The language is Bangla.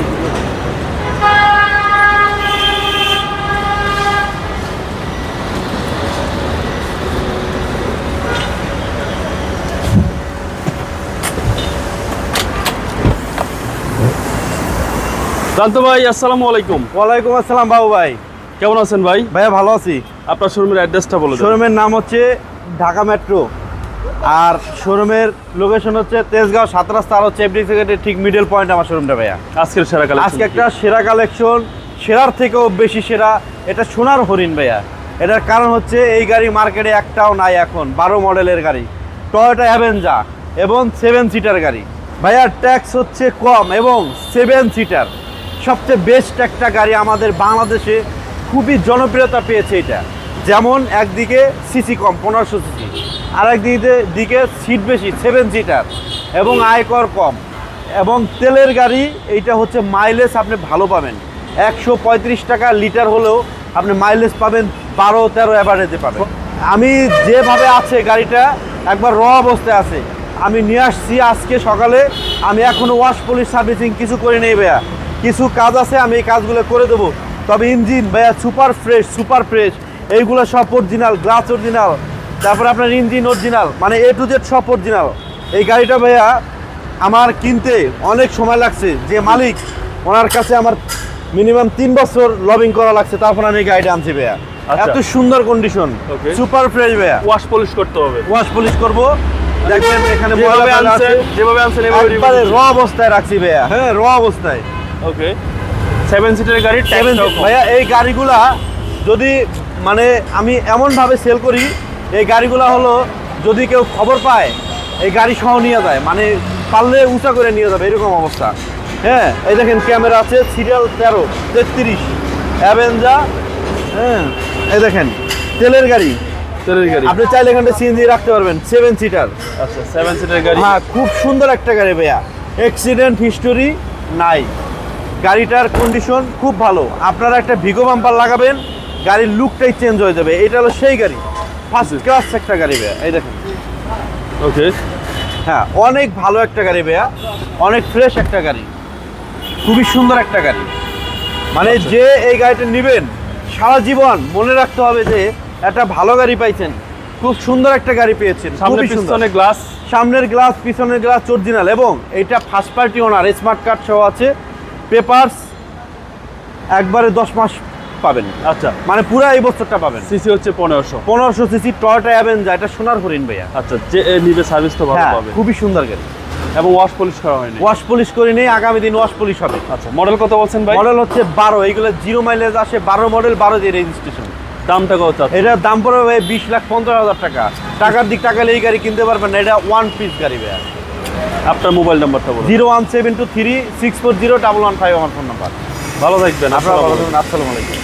এগুলো জানতো ভাই আসসালামু আলাইকুম। ওয়ালাইকুম আসসালাম বাবু ভাই। কেমন আছেন ভাই? ভাইয়া ভালো আছি। আপনার শোরুমের অ্যাড্রেসটা বলুন শোরুমের নাম হচ্ছে ঢাকা মেট্রো। আর শোরুমের লোকেশন হচ্ছে তেজগাঁও সাত রাস্তা আর হচ্ছে এফডি ঠিক মিডল পয়েন্ট আমার শোরুমটা ভাইয়া। আজকের সেরা কালেকশন আজকে একটা সেরা কালেকশন সেরার থেকেও বেশি সেরা এটা সোনার হরিণ ভাইয়া। এটার কারণ হচ্ছে এই গাড়ি মার্কেটে একটাও নাই এখন বারো মডেলের গাড়ি। টয়োটা অ্যাভেঞ্জা এবং সেভেন সিটার গাড়ি। ভাইয়া ট্যাক্স হচ্ছে কম এবং সেভেন সিটার সবচেয়ে বেস্ট একটা গাড়ি আমাদের বাংলাদেশে খুবই জনপ্রিয়তা পেয়েছে এটা। যেমন একদিকে সিসি কম পনেরোশো সিসি আর একদিকে দিকে সিট বেশি সেভেন সিটার এবং আয়কর কম। এবং তেলের গাড়ি, এইটা হচ্ছে মাইলেজ আপনি ভালো পাবেন। একশো পঁয়ত্রিশ টাকা লিটার হলেও আপনি মাইলেজ পাবেন, বারো, তেরো অ্যাভারেজে পাবেন। আমি যেভাবে আছে গাড়িটা, একবার র অবস্থায় আছে। আমি নিয়ে আসছি আজকে সকালে, আমি এখনও ওয়াশ পলিশ সার্ভিসিং কিছু করে নেই ভাইয়া। কিছু কাজ আছে, আমি এই কাজগুলো করে দেবো। তবে ইঞ্জিন ভাইয়া সুপার ফ্রেশ সুপার ফ্রেশ এইগুলো সব অরিজিনাল গ্লাস অরিজিনাল তারপরে আপনার ইঞ্জিন অরিজিনাল মানে এ টু জেড সব অরিজিনাল। এই গাড়িটা ভাইয়া আমার কিনতে অনেক সময় লাগছে। যে মালিক ওনার কাছে আমার মিনিমাম তিন বছর লবিং করা লাগছে তারপর আমি এই গাড়িটা আনছি ভাইয়া। আচ্ছা। এত সুন্দর কন্ডিশন. সুপার ফ্রেশ ভাইয়া। ওয়াশ পলিশ করতে হবে। ওয়াশ পলিশ করব। দেখবেন এখানে যেভাবে আনছেন যেভাবে আনছেন র অবস্থায় রাখছি ভাইয়া। হ্যাঁ র অবস্থায়। ওকে সেভেন সিটের গাড়ি ট্যাক্স ভাইয়া এই গাড়িগুলা যদি মানে আমি এমনভাবে সেল করি এই গাড়িগুলো হলো যদি কেউ খবর পায় এই গাড়ি সহ নিয়ে যায় মানে পারলে উঁচা করে নিয়ে যাবে এরকম অবস্থা। হ্যাঁ এই দেখেন ক্যামেরা আছে সিরিয়াল তেরো তেত্রিশ অ্যাভেঞ্জা হ্যাঁ এই দেখেন তেলের গাড়ি। তেলের গাড়ি। আপনি চাইলে এখানটা সিএনজি রাখতে পারবেন সেভেন সিটার আচ্ছা সেভেন সিটের গাড়ি। হ্যাঁ খুব সুন্দর একটা গাড়ি ভাইয়া। অ্যাক্সিডেন্ট হিস্টোরি নাই। গাড়িটার কন্ডিশন খুব ভালো। আপনারা একটা ভিগো বাম্পার লাগাবেন গাড়ির লুকটাই চেঞ্জ হয়ে যাবে। এটা হলো সেই গাড়ি। ক্লাস একটা গাড়ি ভাইয়া এই দেখেন। ওকে হ্যাঁ অনেক ভালো একটা গাড়ি ভাইয়া অনেক ফ্রেশ একটা গাড়ি। খুবই সুন্দর একটা গাড়ি। মানে যে এই গাড়িটা নেবেন সারা জীবন মনে রাখতে হবে যে একটা ভালো গাড়ি পাইছেন খুব সুন্দর একটা গাড়ি পেয়েছেন খুবই সুন্দর। গ্লাস সামনের গ্লাস পিছনের গ্লাস অরিজিনাল এবং এটা first party owner smart card সহ আছে পেপারস একবারে দশ মাস পাবেন। আচ্ছা। মানে পুরো এই বছরটা পাবেন। সিসি হচ্ছে পনেরোশো। পনেরোশো সিসি টয়টা অ্যাভেঞ্জা এটা সোনার হরিণ ভাইয়া। আচ্ছা যে নিবে সার্ভিস তো ভালো হ্যাঁ পাবে। খুবই সুন্দর গাড়ি। এবং ওয়াশ পলিশ করা হয়নি। ওয়াশ পলিশ করে নেই আগামী দিন ওয়াশ পলিশ হবে। আচ্ছা মডেল কত বলছেন ভাই? মডেল হচ্ছে বারো এইগুলো জিরো মাইলেজ আসে বারো মডেল বারো দিয়ে রেজিস্ট্রেশন দামটা কত এটার দাম পড়বে ভাই বিশ লাখ পঞ্চাশ হাজার টাকা। টাকার দিক টাকালে এই গাড়ি কিনতে পারবেন না এটা ওয়ান পিস গাড়ি ভাইয়া। আপনার মোবাইল নাম্বারটা বলুন। Zero one seven two three six four zero double one five আমার ফোন নাম্বার ভালো থাকবেন আপনারা ভালো থাকবেন আসসালামু আলাইকুম।